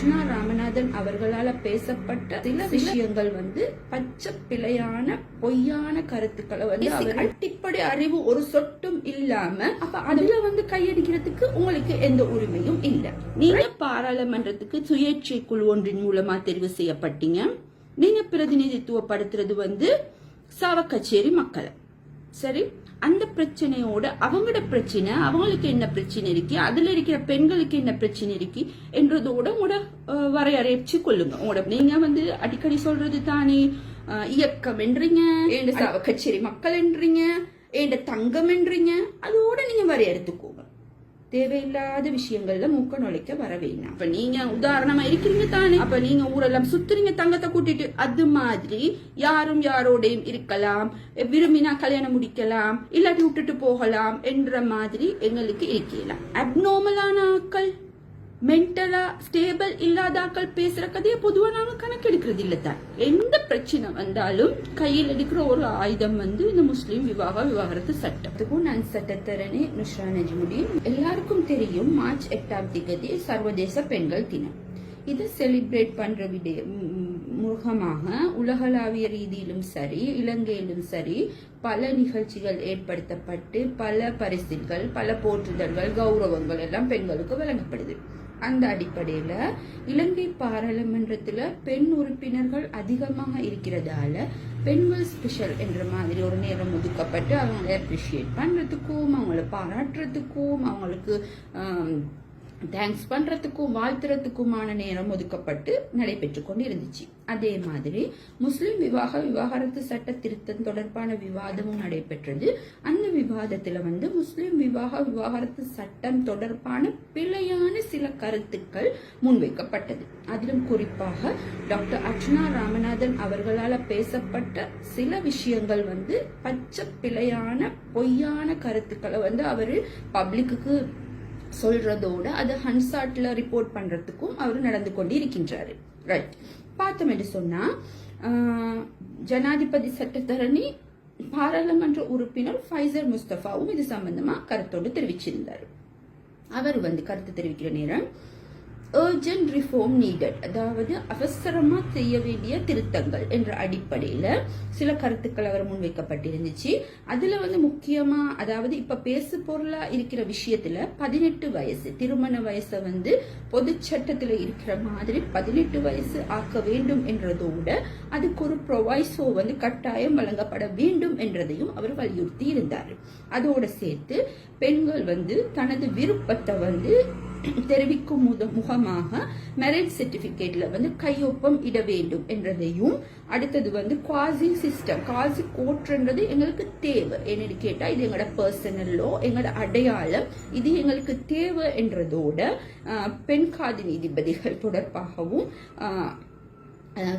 அர்ச்சனா ராமநாதன் அவர்களால பேசப்பட்ட சில விஷயங்கள் வந்து பச்சை பிழையான பொய்யான கருத்துக்களை வந்து அவர் அடிப்படை அறிவு ஒரு சொட்டும் இல்லாம அப்ப அதுல வந்து கையடிக்கிறதுக்கு உங்களுக்கு எந்த உரிமையும் இல்ல. நீங்க பாராளுமன்றத்துக்கு சுயேட்சை குழு ஒன்றின் மூலமா தெரிவு செய்யப்பட்டீங்க. நீங்க பிரதிநிதித்துவப்படுத்துறது வந்து சாவக்கச்சேரி மக்களை. சரி? அந்த பிரச்சனையோட அவங்களோட பிரச்சனை அவங்களுக்கு என்ன பிரச்சனை இருக்கு அதுல இருக்கிற பெண்களுக்கு என்ன பிரச்சனை இருக்கு என்றதோட உங்களோட வரையறைச்சு கொள்ளுங்க. உங்களோட நீங்க வந்து அடிக்கடி சொல்றது தானே இயக்கம் என்றீங்க ஏண்ட சாவக்கச்சேரி மக்கள் என்றீங்க ஏண்ட தங்கம் என்றீங்க அதோட நீங்க வரையறுத்துக்கோங்க தேவையில்லாத விஷயங்கள்ல மூக்க நுழைக்க வர வேணாம் அப்ப நீங்க உதாரணமா இருக்கிறீங்க தானே. அப்ப நீங்க ஊரெல்லாம் சுத்துறீங்க தங்கத்தை கூட்டிட்டு. அது மாதிரி யாரும் யாரோடையும் இருக்கலாம். விரும்பினா கல்யாணம் முடிக்கலாம் இல்லாட்டி விட்டுட்டு போகலாம் என்ற மாதிரி எங்களுக்கு இருக்கலாம் அப்நார்மலான ஆட்கள். மென்டலா ஸ்டேபிள் இல்லாதாக்கள் பேசுற கதையை பொதுவா நாங்க கணக்கெடுக்கிறது இல்லை தான் எந்த பிரச்சனை வந்தாலும் கையில் எடுக்கிற ஒரு ஆயுதம் வந்து இந்த முஸ்லீம் விவாக விவாகரத்து சட்டத்துக்கும் நான் சட்டத்தரணி நுஷ்ரா நஜ்முதீன் எல்லாருக்கும் தெரியும் மார்ச் எட்டாம் திகதி சர்வதேச பெண்கள் தினம். இதை செலிப்ரேட் பண்ற விட முகமாக உலகளாவிய ரீதியிலும் சரி இலங்கையிலும் சரி பல நிகழ்ச்சிகள் ஏற்படுத்தப்பட்டு பல பரிசில்கள் பல போற்றுதல்கள் கௌரவங்கள் எல்லாம் பெண்களுக்கு வழங்கப்படுது. அந்த அடிப்படையில இலங்கை பாராளுமன்றத்துல பெண் உறுப்பினர்கள் அதிகமாக இருக்கிறதால பெண்கள் ஸ்பெஷல் என்ற மாதிரி ஒரு நேரம் ஒதுக்கப்பட்டு அவங்களை அப்ரிஷியேட் பண்றதுக்கும் அவங்கள பாராட்டுறதுக்கும் அவங்களுக்கு தேங்க்ஸ் பண்றதுக்கும் வாழ்த்துறதுக்குமான நேரம் ஒதுக்கப்பட்டு நடைபெற்று கொண்டு இருந்துச்சு அதே மாதிரி முஸ்லிம் விவாக விவாகரத்து சட்ட திருத்தம் தொடர்பான விவாதமும் நடைபெற்றது. அந்த விவாதத்துல வந்து முஸ்லிம் விவாக விவாகரத்து சட்டம் தொடர்பான பிழையான சில கருத்துக்கள் முன்வைக்கப்பட்டது. அதிலும் குறிப்பாக டாக்டர் அர்ச்சனா ராமநாதன் அவர்களால பேசப்பட்ட சில விஷயங்கள் வந்து பச்சை பிழையான பொய்யான கருத்துக்களை வந்து அவரு பப்ளிக்கு சொல்றதோட அதை ஹன்சாட்ல ரிப்போர்ட் பண்றதுக்கும் அவர் நடந்து கொண்டு இருக்கின்றாரு ரைட் பார்த்தோம் என்று சொன்னா ஜனாதிபதி சட்டத்தரணி பாராளுமன்ற உறுப்பினர் ஃபைசர் முஸ்தபாவும் இது சம்பந்தமா கருத்தோடு தெரிவிச்சிருந்தார். அவர் வந்து கருத்து தெரிவிக்கிற நேரம் அர்ஜென்ட் ரிஃபார்ம் நீடட் அதாவது அவசரமா செய்ய வேண்டிய திருத்தங்கள் என்ற அடிப்படையில சில கருத்துக்கள் அவர் முன்வைக்கப்பட்டிருந்துச்சு அதுல வந்து முக்கியமா அதாவது இப்ப பேசு பொருளா இருக்கிற விஷயத்துல பதினெட்டு வயசு திருமண வயசை வந்து பொது சட்டத்துல இருக்கிற மாதிரி பதினெட்டு வயசு ஆக்க வேண்டும் என்றதோட அதுக்கு ஒரு ப்ரொவைசோ வந்து கட்டாயம் வழங்கப்பட வேண்டும் என்றதையும் அவர் வலியுறுத்தி இருந்தார் அதோட சேர்த்து பெண்கள் வந்து தனது விருப்பத்தை வந்து தெரிவிக்கும் முத முகமாக மேரேஜ் சர்டிபிகேட்ல வந்து கையொப்பம் இட வேண்டும் என்றதையும் அடுத்தது வந்து குவாசி சிஸ்டம் குவாசி கோட்ன்றது எங்களுக்கு தேவை. என்னன்னு கேட்டா இது எங்களோட பர்சனலோ எங்களோட அடையாளம். இது எங்களுக்கு தேவை என்றதோட பெண் காதி நீதிபதிகள் தொடர்பாகவும்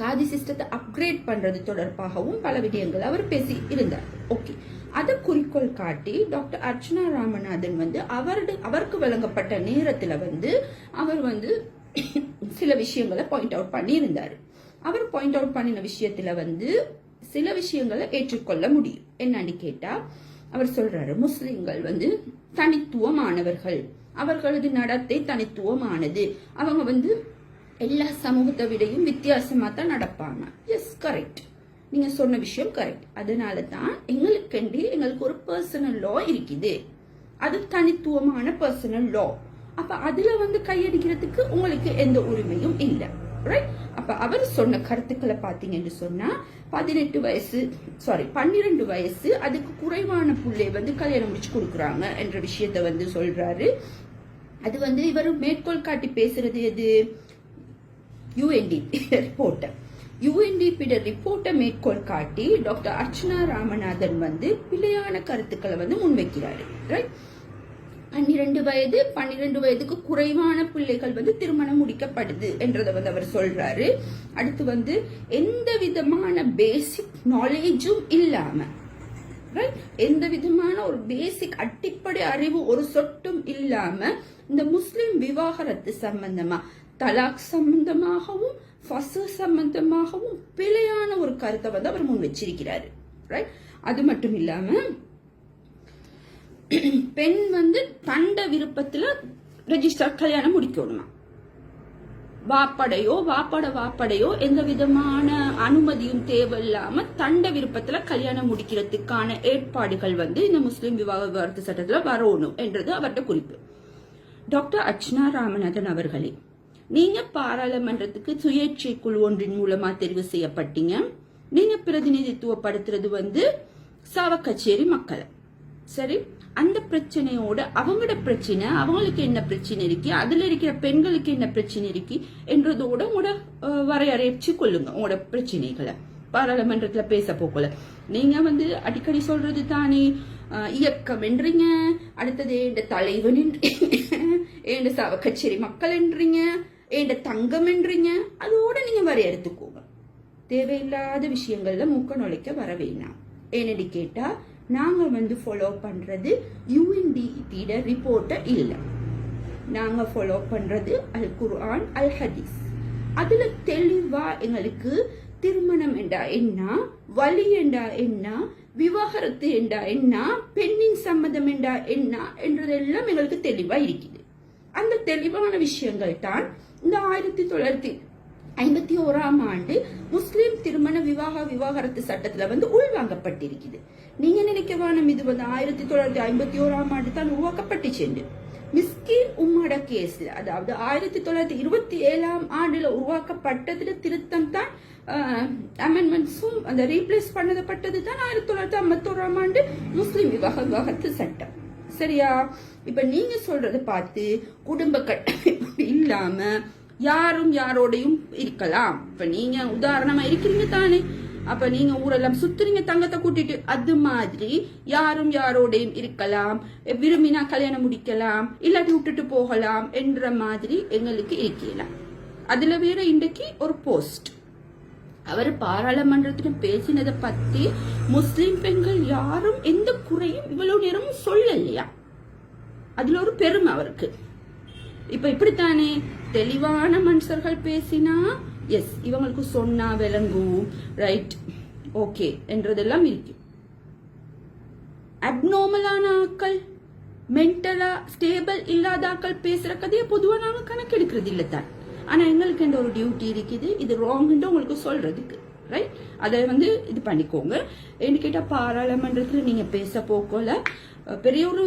காதி சிஸ்டத்தை அப்கிரேட் பண்றது தொடர்பாகவும் பல விடயங்கள் அவர் பேசி இருந்தார். ஓகே அதை குறிக்கோள் காட்டி டாக்டர் அர்ச்சனா ராமநாதன் வந்து அவருடைய அவருக்கு வழங்கப்பட்ட நேரத்துல வந்து அவர் வந்து சில விஷயங்களை பாயிண்ட் அவுட் பண்ணியிருந்தார். அவர் பாயிண்ட் அவுட் பண்ணின விஷயத்துல வந்து சில விஷயங்களை ஏற்றுக்கொள்ள முடியும். என்னன்னு கேட்டா அவர் சொல்றாரு முஸ்லிம்கள் வந்து தனித்துவமானவர்கள். அவர்களது நடத்தை தனித்துவமானது. அவங்க வந்து எல்லா சமூகத்தை விடையும் வித்தியாசமா தான் நடப்பாங்க. எஸ் கரெக்ட் நீங்க சொன்ன விஷயம் கரெக்ட் அதனால தான் எங்களுக்கெண்டு எங்களுக்கு ஒரு பர்சனல் லா இருக்குது. அது தனித்துவமான பர்சனல் லா அப்ப அதுல வந்து கையடிக்கிறதுக்கு உங்களுக்கு எந்த உரிமையும் இல்லை. ரைட் அப்ப அவர் சொன்ன கருத்துக்களை பார்த்தீங்கன்னு சொன்னா பதினெட்டு வயசு சாரி பன்னிரெண்டு வயசு அதுக்கு குறைவான புள்ளை வந்து கல்யாணம் முடிச்சு கொடுக்குறாங்க என்ற விஷயத்த வந்து சொல்றாரு. அது வந்து இவர் மேற்கோள் காட்டி பேசுறது எது? யூஎன்டி ரிப்போர்ட்டர் யுஎன்டிபியோட ரிப்போர்ட்டை மேற்கோள் காட்டி டாக்டர் அர்ச்சனா ராமநாதன் வந்து பிழையான கருத்துக்களை வந்து முன்வைக்கிறாரு. ரைட் வயது பன்னிரெண்டு வயதுக்கு குறைவான பிள்ளைகள் வந்து திருமணம் முடிக்கப்படுது என்றதை வந்து அவர் சொல்றாரு. அடுத்து வந்து எந்த விதமான பேசிக் நாலேஜும் இல்லாம ரைட் எந்த விதமான ஒரு பேசிக் அடிப்படை அறிவு ஒரு சொட்டும் இல்லாம இந்த முஸ்லிம் விவாகரத்து சம்பந்தமா தலாக் சம்பந்தமாகவும் பசு சம்பந்தமாகவும் பிழையான ஒரு கருத்தை வந்து அவர் முன் வச்சிருக்கிறாரு. ரைட் அது மட்டும் இல்லாம பெண் வந்து தண்ட விருப்பத்துல ரெஜிஸ்டர் கல்யாணம் முடிக்கணுமா? வாப்படையோ வாப்பட வாப்படையோ எந்த விதமான அனுமதியும் தேவையில்லாம தண்ட விருப்பத்துல கல்யாணம் முடிக்கிறதுக்கான ஏற்பாடுகள் வந்து இந்த முஸ்லிம் விவாக விவாகரத்து சட்டத்துல வரணும் என்றது அவர்கிட்ட குறிப்பு. டாக்டர் அர்ச்சனா ராமநாதன் அவர்களே நீங்க பாராளுமன்றத்துக்கு சுயேட்சை குழு ஒன்றின் மூலமா தெரிவு செய்யப்பட்டீங்க. நீங்க பிரதிநிதித்துவப்படுத்துறது வந்து சாவக்கச்சேரி மக்களை. சரி? அந்த பிரச்சனையோட அவங்களோட பிரச்சனை அவங்களுக்கு என்ன பிரச்சனை இருக்கு அதுல இருக்கிற பெண்களுக்கு என்ன பிரச்சனை இருக்கு என்றதோட உங்களோட வரையறைச்சு கொள்ளுங்க உங்களோட பிரச்சனைகளை. பாராளுமன்றத்துல பேச போகல. நீங்க வந்து அடிக்கடி சொல்றது தானே இயக்கம் என்றீங்க அடுத்தது இந்த தலைவன் என்றீங்க சவ கச்சேரி மக்கள் என்றீங்க ஏண்ட தங்கம் என்றீங்க அதோட நீங்க வரையறுத்துக்கோங்க தேவையில்லாத விஷயங்கள்ல மூக்க நுழைக்க வர வேணாம். ஏனடி கேட்டா நாங்க வந்து ஃபாலோ பண்றது யூஎன்டிஇட ரிப்போர்ட்டை இல்லை. நாங்க ஃபாலோ பண்றது அல் குர்ஆன் அல் ஹதீஸ் அதுல தெளிவா எங்களுக்கு திருமணம் என்றா என்ன வலி என்றா என்ன விவாகரத்து என்றா என்ன பெண்ணின் சம்மதம் என்றா என்ன என்றதெல்லாம் எங்களுக்கு தெளிவா இருக்குது. அந்த தெளிவான விஷயங்கள் தான் இந்த ஆயிரத்தி தொள்ளாயிரத்தி ஐம்பத்தி ஓராம் ஆண்டு முஸ்லீம் திருமண விவாக விவாகரத்து சட்டத்துல வந்து உள்வாங்கப்பட்டிருக்குது. நீங்க நினைக்கவானம் இது வந்து ஆயிரத்தி தொள்ளாயிரத்தி ஐம்பத்தி ஓராம் ஆண்டு தான் உருவாக்கப்பட்டுச்சு மிஸ்கின் உம்மட கேஸ்ல அதாவது ஆயிரத்தி தொள்ளாயிரத்தி இருபத்தி ஏழாம் ஆண்டுல உருவாக்கப்பட்டதுல திருத்தம் தான் அமெண்ட்மெண்ட்ஸும் அந்த ரீப்ளேஸ் பண்ணப்பட்டது தான் ஆயிரத்தி தொள்ளாயிரத்தி ஐம்பத்தி ஓராம் ஆண்டு முஸ்லீம் விவாக விவாகரத்து சட்டம். சரியா? இப்ப நீங்க சொல்றத பார்த்து குடும்ப கட்டமைப்பு இல்லாம யாரும் யாரோடையும் இருக்கலாம். இப்ப நீங்க உதாரணமா இருக்கிறீங்க தானே. அப்ப நீங்க ஊரெல்லாம் சுத்துறீங்க தங்கத்தை கூட்டிட்டு. அது மாதிரி யாரும் யாரோடையும் இருக்கலாம். விரும்பினா கல்யாணம் முடிக்கலாம் இல்லாட்டி விட்டுட்டு போகலாம் என்ற மாதிரி எங்களுக்கு இருக்கலாம் அதுல வேற இன்றைக்கு ஒரு போஸ்ட். அவர் பாராளுமன்றத்துல பேசினதை பத்தி முஸ்லிம் பெண்கள் யாரும் எந்த குறையும் இவ்வளவு நேரம் சொல்லலையா? அதுல ஒரு பெருமை அவருக்கு. இப்ப இப்படித்தானே? தெளிவான மனுஷர்கள் பேசினா எஸ் இவங்களுக்கு சொன்னா விளங்கும். ரைட் ஓகே என்றதெல்லாம் இருக்கு. அப்நார்மலான ஆக்கள் மென்டலா ஸ்டேபிள் இல்லாத ஆக்கள் பேசுற கதையை பொதுவா நாங்க கணக்கெடுக்கிறது இல்லை தான் ஆனா எங்களுக்கு என்ற ஒரு டியூட்டி இருக்குது. இது ராங்ன்னு உங்களுக்கு சொல்றதுக்கு. ரைட் அதை வந்து இது பண்ணிக்கோங்க. என்ன கேட்டா பாராளுமன்றத்துல நீங்க பேச போக்கோல பெரிய ஒரு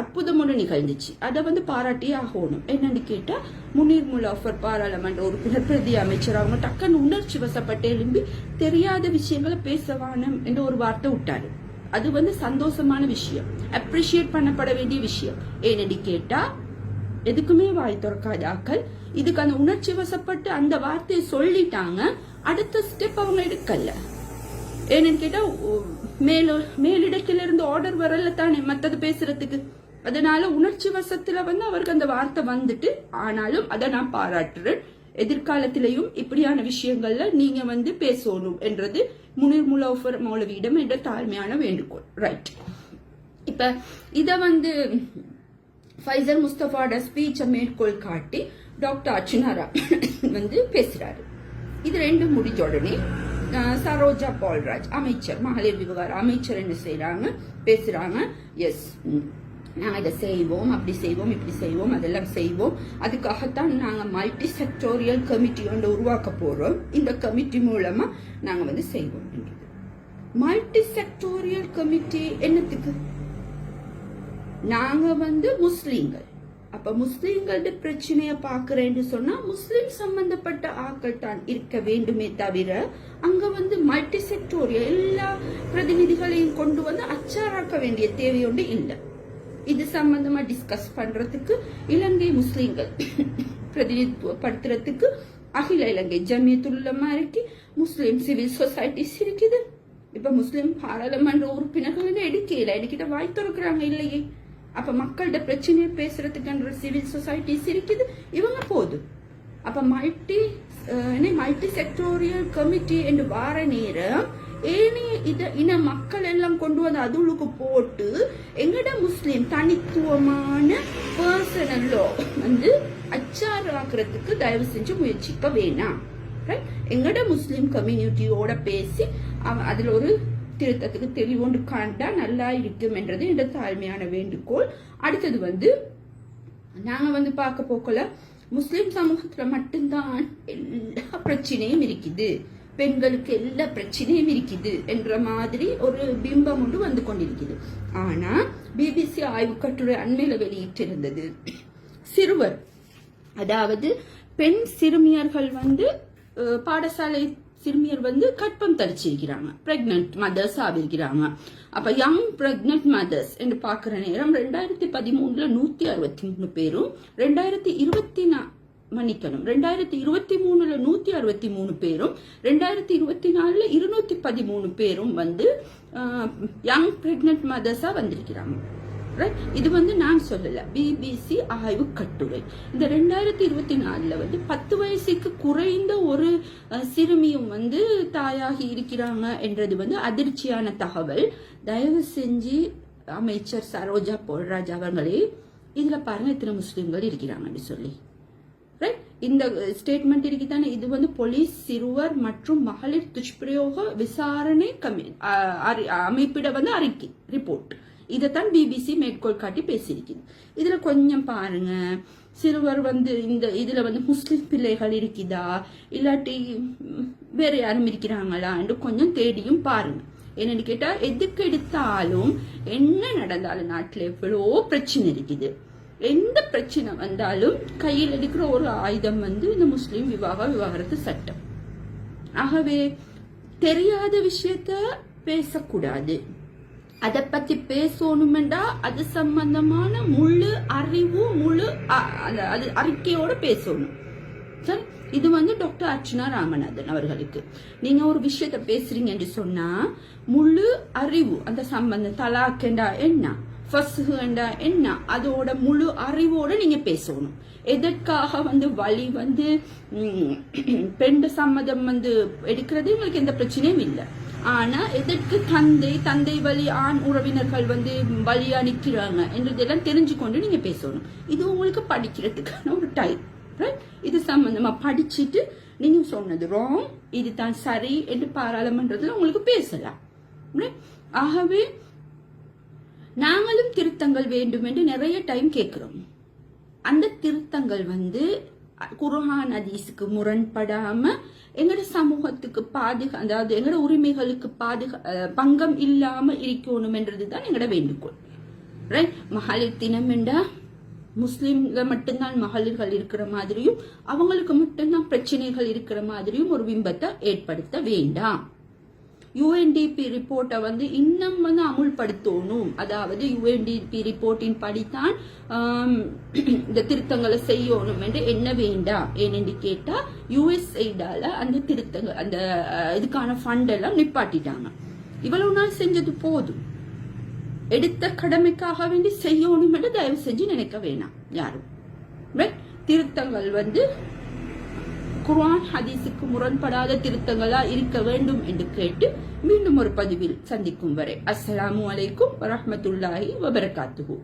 அற்புதம் ஒன்று நிகழ்ந்துச்சு. அதை வந்து பாராட்டியே ஆகணும். என்னன்னு கேட்டா முனீர் முலாஃபர் பாராளுமன்ற உறுப்பினர் பிரதி அமைச்சர் அவங்க டக்குன்னு உணர்ச்சி வசப்பட்டு எழும்பி தெரியாத விஷயங்களை பேசவானம் என்ற ஒரு வார்த்தை விட்டாரு. அது வந்து சந்தோஷமான விஷயம். அப்ரிஷியேட் பண்ணப்பட வேண்டிய விஷயம். ஏனடி கேட்டா எதுக்குமே வாய் திறக்காத ஆக்கள் இதுக்கு அந்த உணர்ச்சி வசப்பட்டு அந்த வார்த்தையை சொல்லிட்டாங்க. அடுத்த ஸ்டெப் அவங்க எடுக்கல. ஏன்னு கேட்டா மேல மேலிடத்துல இருந்து ஆர்டர் வரல தானே மத்தது பேசுறதுக்கு. அதனால உணர்ச்சி வசத்துல வந்து அவருக்கு அந்த வார்த்தை வந்துட்டு ஆனாலும் அதை நான் பாராட்டுறேன். எதிர்காலத்திலையும் இப்படியான விஷயங்கள்ல நீங்க வந்து பேசணும் என்றது முனிர் முலோஃபர் மௌலவியிடம் என்ற தாழ்மையான வேண்டுகோள். ரைட் இப்ப இத வந்து ஃபைசல் முஸ்தபாட ஸ்பீச்சை மேற்கோள் காட்டி டாக்டர் அர்ச்சனாரா வந்து பேசுறாரு. இது ரெண்டும் முடிஞ்ச உடனே சரோஜா பால்ராஜ் அமைச்சர் மகளிர் விவகார அமைச்சர் என்ன செய்கிறாங்க பேசுறாங்க. எஸ் நாங்கள் இதை செய்வோம் அப்படி செய்வோம் இப்படி செய்வோம் அதெல்லாம் செய்வோம். அதுக்காகத்தான் நாங்கள் மல்டி செக்டோரியல் கமிட்டி ஒன்று உருவாக்க போகிறோம் இந்த கமிட்டி மூலமாக நாங்கள் வந்து செய்வோம் மல்டி செக்டோரியல் கமிட்டி என்னத்துக்கு? நாங்க வந்து முஸ்லீம்கள். அப்ப முஸ்லீம்களோட பிரச்சனைய பாக்குறேன்னு சொன்னா முஸ்லீம் சம்பந்தப்பட்ட ஆட்கள் தான் இருக்க வேண்டுமே தவிர அங்க வந்து மல்டி செக்டோரியல் எல்லா பிரதிநிதிகளையும் கொண்டு வந்து அச்சாராக்க வேண்டிய தேவையொன்று இல்லை. இது சம்பந்தமா டிஸ்கஸ் பண்றதுக்கு இலங்கை முஸ்லீம்கள் பிரதிநிதித்துவப்படுத்துறதுக்கு அகில இலங்கை ஜமியத்துல்லமா இருக்கு முஸ்லீம் சிவில் சொசைட்டிஸ் இருக்குது. இப்ப முஸ்லீம் பாராளுமன்ற உறுப்பினர்கள் எடுக்கல? எடுக்கிட்ட வாய் திறக்கிறாங்க இல்லையே. அப்ப மக்கள்கிட்ட பிரச்சனையை பேசுறதுக்குன்ற சிவில் சொசைட்டிஸ் இருக்குது இவங்க போதும் அப்ப மல்டி மல்டி செக்டோரியல் கமிட்டி என்று வார நேரம் ஏனைய இத இன மக்கள் எல்லாம் கொண்டு வந்து அதுளுக்கு போட்டு எங்கட முஸ்லீம் தனித்துவமான பர்சனல் லோ வந்து அச்சாராக்குறதுக்கு தயவு செஞ்சு முயற்சிக்க வேணாம். எங்கட முஸ்லீம் கம்யூனிட்டியோட பேசி அவ- அதுல ஒரு திருத்தத்துக்கு தெளிவொன்று காண்டா நல்லா இருக்கும் என்றது என்ற தாழ்மையான வேண்டுகோள். அடுத்தது வந்து நாங்க வந்து பார்க்க போக்கல முஸ்லிம் சமூகத்துல மட்டும்தான் எல்லா பிரச்சனையும் இருக்குது. பெண்களுக்கு எல்லா பிரச்சனையும் இருக்குது என்ற மாதிரி ஒரு பிம்பம் ஒன்று வந்து கொண்டிருக்குது. ஆனா பிபிசி ஆய்வு கட்டுரை அண்மையில வெளியிட்டிருந்தது. சிறுவர் அதாவது பெண் சிறுமியர்கள் வந்து பாடசாலை சிறுமியர் வந்து கற்பம் தரிச்சிருக்கிறாங்க பிரெக்னன்ட் மதர்ஸ் ஆகிருக்கிறாங்க அப்ப யங் பிரெக்னன்ட் மதர்ஸ் என்று பார்க்குற நேரம் ரெண்டாயிரத்தி பதிமூணுல நூத்தி அறுபத்தி மூணு பேரும் ரெண்டாயிரத்தி இருபத்தி நா மன்னிக்கணும். ரெண்டாயிரத்தி இருபத்தி மூணுல நூத்தி அறுபத்தி மூணு பேரும் ரெண்டாயிரத்தி இருபத்தி நாலுல இருநூத்தி பதிமூணு பேரும் வந்து யங் பிரெக்னன்ட் மதர்ஸா வந்திருக்கிறாங்க. Right? இது வந்து நான் சொல்லல. பிபிசி ஆய்வு கட்டுரை இந்த ரெண்டாயிரத்தி இருபத்தி நாலுல வந்து பத்து வயசுக்கு குறைந்த ஒரு சிறுமியும் வந்து தாயாகி இருக்கிறாங்க என்றது வந்து அதிர்ச்சியான தகவல். தயவு செஞ்சு அமைச்சர் சரோஜா பொன்ராஜ் அவர்களே இதுல பாருங்க இத்தனை முஸ்லிம்கள் இருக்கிறாங்கன்னு சொல்லி. ரைட் இந்த ஸ்டேட்மெண்ட் இருக்குதானே? இது வந்து போலீஸ் சிறுவர் மற்றும் மகளிர் துஷ்பிரயோக விசாரணை கமி அறி- அமைப்பிட வந்து அறிக்கை ரிப்போர்ட் இதைத்தான் பிபிசி மேற்கோள் காட்டி பேசியிருக்குது இதுல கொஞ்சம் பாருங்க. சிறுவர் வந்து இந்த இதுல வந்து முஸ்லிம் பிள்ளைகள் இருக்குதா? இல்லாட்டி வேற யாரும் இருக்கிறாங்களா என்று கொஞ்சம் தேடியும் பாருங்க. என்னன்னு கேட்டா எதுக்கு எடுத்தாலும் என்ன நடந்தாலும் நாட்டுல எவ்வளோ பிரச்சனை இருக்குது. எந்த பிரச்சனை வந்தாலும் கையில் எடுக்கிற ஒரு ஆயுதம் வந்து இந்த முஸ்லிம் விவாக விவாகரத்து சட்டம். ஆகவே தெரியாத விஷயத்த பேசக்கூடாது. அதை பத்தி பேசணுமெண்டா அது சம்பந்தமான முழு அறிவு முழு அ- அது அறிக்கையோட பேசணும். சரி இது வந்து டாக்டர் அர்ச்சனா ராமநாதன் அவர்களுக்கு. நீங்க ஒரு விஷயத்த பேசுறீங்க என்று சொன்னா முழு அறிவு அந்த சம்பந்தம் தலாக்கண்டா என்ன? ஃபஸ்ஹுண்டா என்ன? அதோட முழு அறிவோட நீங்க பேசணும். எதற்காக வந்து வழி வந்து பெண்ட பெண் சம்மதம் வந்து எடுக்கிறது? எங்களுக்கு எந்த பிரச்சனையும் இல்லை. ஆனா எதற்கு தந்தை தந்தை வழி ஆண் உறவினர்கள் வந்து வழியா நிக்கிறாங்க என்றதெல்லாம் தெரிஞ்சு கொண்டு நீங்க பேசணும். இது உங்களுக்கு படிக்கிறதுக்கான ஒரு டைம் ரைட் இது சம்பந்தமா படிச்சுட்டு நீங்க சொன்னது ராங் இது தான் சரி என்று பாராளுமன்றத்தில் உங்களுக்கு பேசலாம் ஆகவே நாங்களும் திருத்தங்கள் வேண்டும் என்று நிறைய டைம் கேட்கிறோம். அந்த திருத்தங்கள் வந்து குர்ஹான் அதீஸுக்கு முரண்படாம எங்களோட சமூகத்துக்கு பாதுகா அதாவது எங்களோட உரிமைகளுக்கு பாதுகா பங்கம் இல்லாம இருக்கணும் என்றதுதான் எங்களோட வேண்டுகோள். ரைட் மகளிர் தினம் என்றா முஸ்லீம்ல மட்டும்தான் மகளிர்கள் இருக்கிற மாதிரியும் அவங்களுக்கு மட்டும்தான் பிரச்சனைகள் இருக்கிற மாதிரியும் ஒரு பிம்பத்தை ஏற்படுத்த வேண்டாம். யுஎன்டிபி ரிப்போர்ட்டை வந்து இன்னும் வந்து அமுல்படுத்தணும். அதாவது யுஎன்டிபி ரிப்போர்ட்டின் படித்தான் இந்த திருத்தங்களை செய்யணும் என்று என்ன வேண்டாம் ஏனென்று கேட்டால் யுஎஸ்ஐடால அந்த திருத்தங்கள் அந்த இதுக்கான ஃபண்ட் எல்லாம் நிப்பாட்டிட்டாங்க. இவ்வளவு நாள் செஞ்சது போதும். எடுத்த கடமைக்காக வேண்டி செய்யணும் என்று தயவு செஞ்சு நினைக்க வேணாம். யாரும். திருத்தங்கள் வந்து குர்ஆன் ஹதீஸுக்கு முரண்படாத திருத்தங்களா இருக்க வேண்டும் என்று கேட்டு மீண்டும் ஒரு பதிவில் சந்திக்கும் வரை அஸ்ஸலாமு அலைக்கும் வரஹ்மத்துல்லாஹி வபரகாத்துஹு.